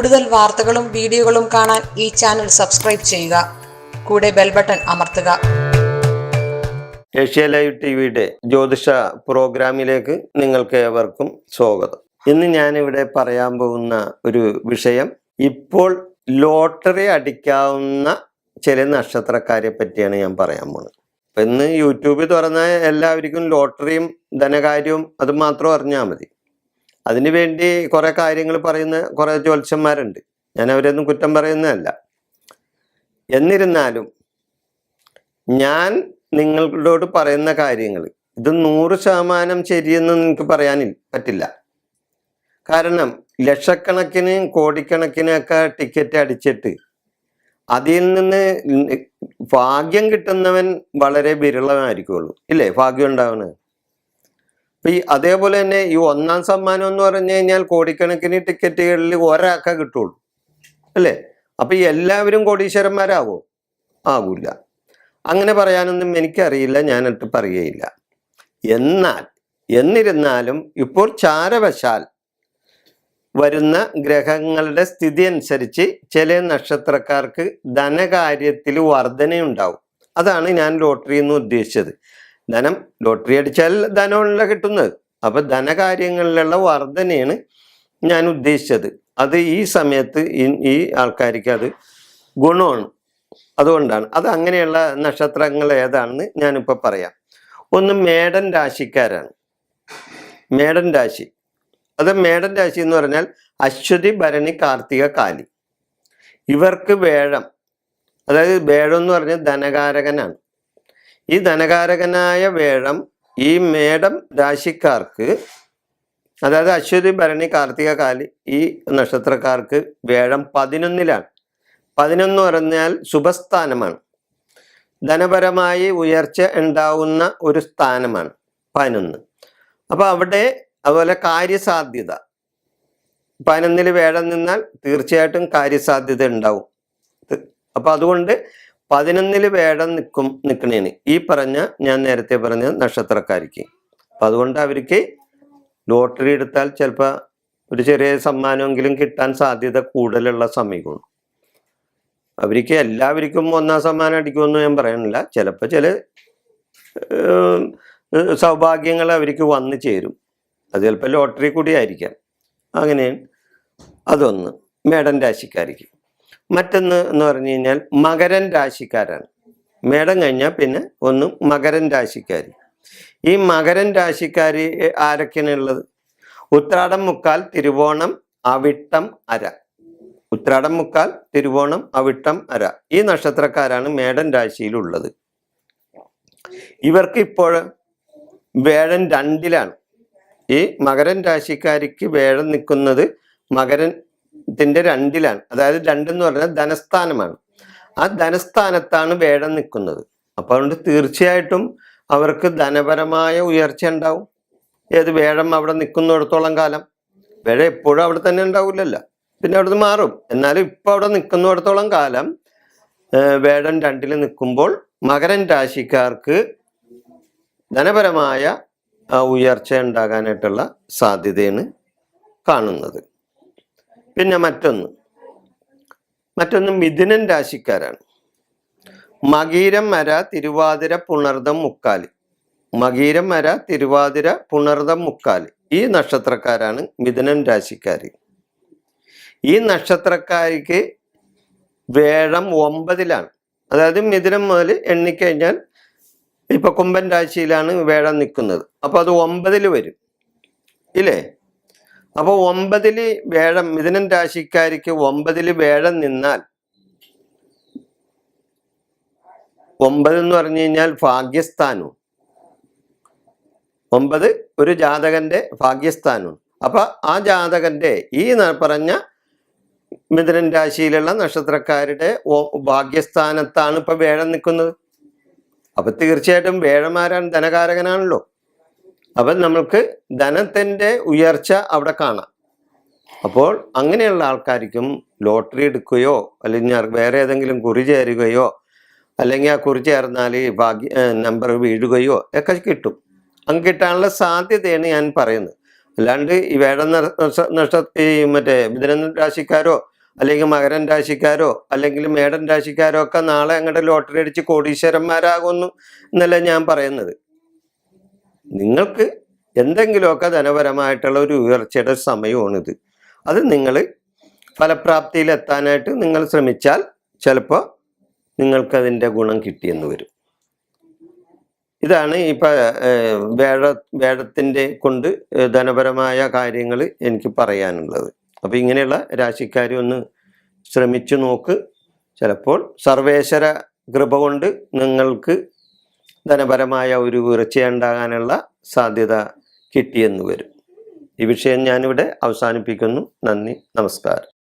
കൂടുതൽ വാർത്തകളും വീഡിയോകളും കാണാൻ ഈ ചാനൽ സബ്സ്ക്രൈബ് ചെയ്യുക. കൂടെ ബെൽ ബട്ടൺ അമർത്തുക. ഏഷ്യ ലൈവ് ടി വിയുടെ ജ്യോതിഷ പ്രോഗ്രാമിലേക്ക് നിങ്ങൾക്ക് ഏവർക്കും സ്വാഗതം. ഇന്ന് ഞാനിവിടെ പറയാൻ പോകുന്ന ഒരു വിഷയം ഇപ്പോൾ ലോട്ടറി അടിക്കാവുന്ന ചില നക്ഷത്രക്കാരെ പറ്റിയാണ് ഞാൻ പറയാൻ പോകുന്നത്. ഇന്ന് യൂട്യൂബിൽ തുറന്ന എല്ലാവർക്കും ലോട്ടറിയും ധനകാര്യവും അത് മാത്രം അറിഞ്ഞാൽ മതി. അതിനു വേണ്ടി കുറെ കാര്യങ്ങൾ പറയുന്ന കുറെ ജ്യോത്സ്യന്മാരുണ്ട്. ഞാൻ അവരൊന്നും കുറ്റം പറയുന്നതല്ല. എന്നിരുന്നാലും ഞാൻ നിങ്ങളോട് പറയുന്ന കാര്യങ്ങൾ ഇത് നൂറ് ശതമാനം ശരിയെന്ന് നിങ്ങൾക്ക് പറയാൻ പറ്റില്ല. കാരണം ലക്ഷക്കണക്കിന് കോടിക്കണക്കിന് ഒക്കെ ടിക്കറ്റ് അടിച്ചിട്ട് അതിൽ നിന്ന് ഭാഗ്യം കിട്ടുന്നവൻ വളരെ വിരളമായിരിക്കുള്ളൂ ഇല്ലേ? ഭാഗ്യം ഉണ്ടാവുന്നത് അപ്പൊ ഈ അതേപോലെ തന്നെ ഈ ഒന്നാം സമ്മാനം എന്ന് പറഞ്ഞു കഴിഞ്ഞാൽ കോടിക്കണക്കിന് ടിക്കറ്റുകളിൽ ഒരാൾക്കേ കിട്ടുള്ളൂ. അല്ലേ? അപ്പൊ ഈ എല്ലാവരും കോടീശ്വരന്മാരാവോ? ആകൂല അങ്ങനെ പറയാനൊന്നും എനിക്കറിയില്ല ഞാനിട്ട് പറയുകയില്ല. എന്നാൽ എന്നിരുന്നാലും ഇപ്പോൾ ചാരവശാൽ വരുന്ന ഗ്രഹങ്ങളുടെ സ്ഥിതി അനുസരിച്ച് ചില നക്ഷത്രക്കാർക്ക് ധനകാര്യത്തിൽ വർധനയുണ്ടാവും. അതാണ് ഞാൻ ലോട്ടറി എന്ന് ഉദ്ദേശിച്ചത്. ധനം ലോട്ടറി അടിച്ചാൽ ധനമല്ല കിട്ടുന്നത്. അപ്പൊ ധനകാര്യങ്ങളിലുള്ള വർധനയാണ് ഞാൻ ഉദ്ദേശിച്ചത്. അത് ഈ സമയത്ത് ഈ- ആൾക്കാർക്ക് അത് ഗുണമാണ്. അതുകൊണ്ടാണ്. അത് അങ്ങനെയുള്ള നക്ഷത്രങ്ങൾ ഏതാണെന്ന് ഞാനിപ്പോൾ പറയാം. ഒന്ന് മേടൻ രാശിക്കാരാണ്. മേടൻ രാശി. അത് മേടൻ രാശി എന്ന് പറഞ്ഞാൽ അശ്വതി ഭരണി കാർത്തിക കാലി. ഇവർക്ക് വേഴം. അതായത് വേഴം എന്ന് പറഞ്ഞാൽ ധനകാരകനാണ്. ഈ ധനകാരകനായ വേഴം ഈ മേടം രാശിക്കാർക്ക് അതായത് അശ്വതി ഭരണി കാർത്തിക കാലി ഈ നക്ഷത്രക്കാർക്ക് വേഴം പതിനൊന്നിലാണ്. പതിനൊന്ന് പറഞ്ഞാൽ ശുഭസ്ഥാനമാണ്. ധനപരമായി ഉയർച്ച ഉണ്ടാവുന്ന ഒരു സ്ഥാനമാണ് പതിനൊന്ന്. അപ്പോൾ അവിടെ അതുപോലെ കാര്യസാധ്യത. പതിനൊന്നിൽ വേഴം നിന്നാൽ തീർച്ചയായിട്ടും കാര്യസാധ്യത ഉണ്ടാവും. അപ്പോൾ അപ്പൊ അതുകൊണ്ട് പതിനൊന്നിൽ വേടം നിൽക്കും നിൽക്കണേന് ഈ പറഞ്ഞ ഞാൻ നേരത്തെ പറഞ്ഞ നക്ഷത്രക്കാർക്ക് അപ്പൊ അതുകൊണ്ട് അവർക്ക് ലോട്ടറി എടുത്താൽ ചിലപ്പോൾ ഒരു ചെറിയ സമ്മാനമെങ്കിലും കിട്ടാൻ സാധ്യത കൂടുതലുള്ള സമയമാണ്. അവർക്ക് എല്ലാവർക്കും ഒന്നാം സമ്മാനം അടിക്കുമെന്ന് ഞാൻ പറയണില്ല ചിലപ്പോൾ ചില സൗഭാഗ്യങ്ങൾ അവർക്ക് വന്നു ചേരും. അത് ചിലപ്പോൾ ലോട്ടറി കൂടി ആയിരിക്കാം. അങ്ങനെ അതൊന്ന് മേടൻ രാശിക്കാർക്ക് മറ്റൊന്ന് എന്ന് പറഞ്ഞു കഴിഞ്ഞാൽ മകരൻ രാശിക്കാരാണ്. മേടം കഴിഞ്ഞാൽ പിന്നെ ഒന്ന് മകരൻ രാശിക്കാർ. ഈ മകരൻ രാശിക്കാർ ആരൊക്കെയാണ് ഉള്ളത്? ഉത്രാടം മുക്കാൽ തിരുവോണം അവിട്ടം അര. ഉത്രാടം മുക്കാൽ തിരുവോണം അവിട്ടം അര. ഈ നക്ഷത്രക്കാരാണ് മേടൻ രാശിയിലുള്ളത് ഇവർക്ക് ഇപ്പോൾ വേഴൻ രണ്ടിലാണ്. ഈ മകരൻ രാശിക്കാരിക്ക് വേഴം നിൽക്കുന്നത് മകരത്തിന്റെ രണ്ടിലാണ്. അതായത് രണ്ടെന്ന് പറഞ്ഞാൽ ധനസ്ഥാനമാണ്. ആ ധനസ്ഥാനത്താണ് വേടം നിൽക്കുന്നത്. അപ്പൊ അതുകൊണ്ട് തീർച്ചയായിട്ടും അവർക്ക് ധനപരമായ ഉയർച്ച ഉണ്ടാവും. ഏത് വേഴം അവിടെ നിൽക്കുന്നിടത്തോളം കാലം. വേഴ എപ്പോഴും അവിടെ തന്നെ ഉണ്ടാവില്ലല്ലോ. പിന്നെ അവിടുന്ന് മാറും. എന്നാലും ഇപ്പൊ അവിടെ നിൽക്കുന്നിടത്തോളം കാലം വേടൻ രണ്ടിൽ നിൽക്കുമ്പോൾ മകരൻ രാശിക്കാർക്ക് ധനപരമായ ഉയർച്ച ഉണ്ടാകാനായിട്ടുള്ള സാധ്യതയാണ് കാണുന്നത്. പിന്നെ മറ്റൊന്ന്. മറ്റൊന്ന് മിഥുനൻ രാശിക്കാരാണ്. മകീരം മര തിരുവാതിര പുണർദം മുക്കാലി. മകീരം മര തിരുവാതിര പുണർദം മുക്കാലി. ഈ നക്ഷത്രക്കാരാണ് മിഥുനൻ രാശിക്കാർ ഈ നക്ഷത്രക്കാർക്ക് വേഴം ഒമ്പതിലാണ്. അതായത് മിഥുനം മുതൽ എണ്ണിക്കഴിഞ്ഞാൽ ഇപ്പൊ കുംഭൻ രാശിയിലാണ് വേഴം നിൽക്കുന്നത്. അപ്പൊ അത് ഒമ്പതിൽ വരും. ഇല്ലേ? അപ്പൊ ഒമ്പതിൽ വേഴം മിഥുനൻ രാശിക്കാർക്ക് ഒമ്പതിൽ വേഴം നിന്നാൽ ഒമ്പത് എന്ന് പറഞ്ഞു കഴിഞ്ഞാൽ ഭാഗ്യസ്ഥാനവും. ഒമ്പത് ഒരു ജാതകന്റെ ഭാഗ്യസ്ഥാനവും. അപ്പൊ ആ ജാതകന്റെ ഈ പറഞ്ഞ മിഥുനൻ രാശിയിലുള്ള നക്ഷത്രക്കാരുടെ ഭാഗ്യസ്ഥാനത്താണ് ഇപ്പൊ വേഴം നിൽക്കുന്നത്. അപ്പൊ തീർച്ചയായിട്ടും വേഴമാരാൻ ധനകാരകനാണല്ലോ. അപ്പൊ നമ്മൾക്ക് ധനത്തിന്റെ ഉയർച്ച അവിടെ കാണാം. അപ്പോൾ അങ്ങനെയുള്ള ആൾക്കാർക്കും ലോട്ടറി എടുക്കുകയോ അല്ലെങ്കിൽ വേറെ ഏതെങ്കിലും കുറി ചേരുകയോ അല്ലെങ്കിൽ ആ കുറി ചേർന്നാൽ ഭാഗ്യ നമ്പർ വീഴുകയോ ഒക്കെ കിട്ടും. അങ്ങ് കിട്ടാനുള്ള സാധ്യതയാണ് ഞാൻ പറയുന്നത്. അല്ലാണ്ട് ഈ വേട നഷ്ട മറ്റേ മിഥുന രാശിക്കാരോ അല്ലെങ്കിൽ മകരൻ രാശിക്കാരോ അല്ലെങ്കിൽ മേടൻ രാശിക്കാരോ ഒക്കെ നാളെ അങ്ങോട്ട് ലോട്ടറി അടിച്ച് കോടീശ്വരന്മാരാകുന്നു എന്നല്ല ഞാൻ പറയുന്നത്. നിങ്ങൾക്ക് എന്തെങ്കിലുമൊക്കെ ധനപരമായിട്ടുള്ള ഒരു ഉയർച്ചയുടെ സമയമാണിത്. അത് നിങ്ങൾ ഫലപ്രാപ്തിയിൽ എത്താനായിട്ട് നിങ്ങൾ ശ്രമിച്ചാൽ ചിലപ്പോൾ നിങ്ങൾക്കതിന്റെ ഗുണം കിട്ടിയെന്ന് വരും. ഇതാണ് ഇപ്പം വേഴ വേഴത്തിന്റെ കൊണ്ട് ധനപരമായ കാര്യങ്ങൾ എനിക്ക് പറയാനുള്ളത്. അപ്പോൾ ഇങ്ങനെയുള്ള രാശിക്കാരി ഒന്ന് ശ്രമിച്ചു നോക്ക്. ചിലപ്പോൾ സർവേശ്വര കൃപ കൊണ്ട് നിങ്ങൾക്ക് ധനപരമായ ഒരു ഉണ്ടാകാനുള്ള സാധ്യത കിട്ടിയെന്ന് വരും. ഈ വിഷയം ഞാനിവിടെ അവസാനിപ്പിക്കുന്നു. നന്ദി. നമസ്കാരം.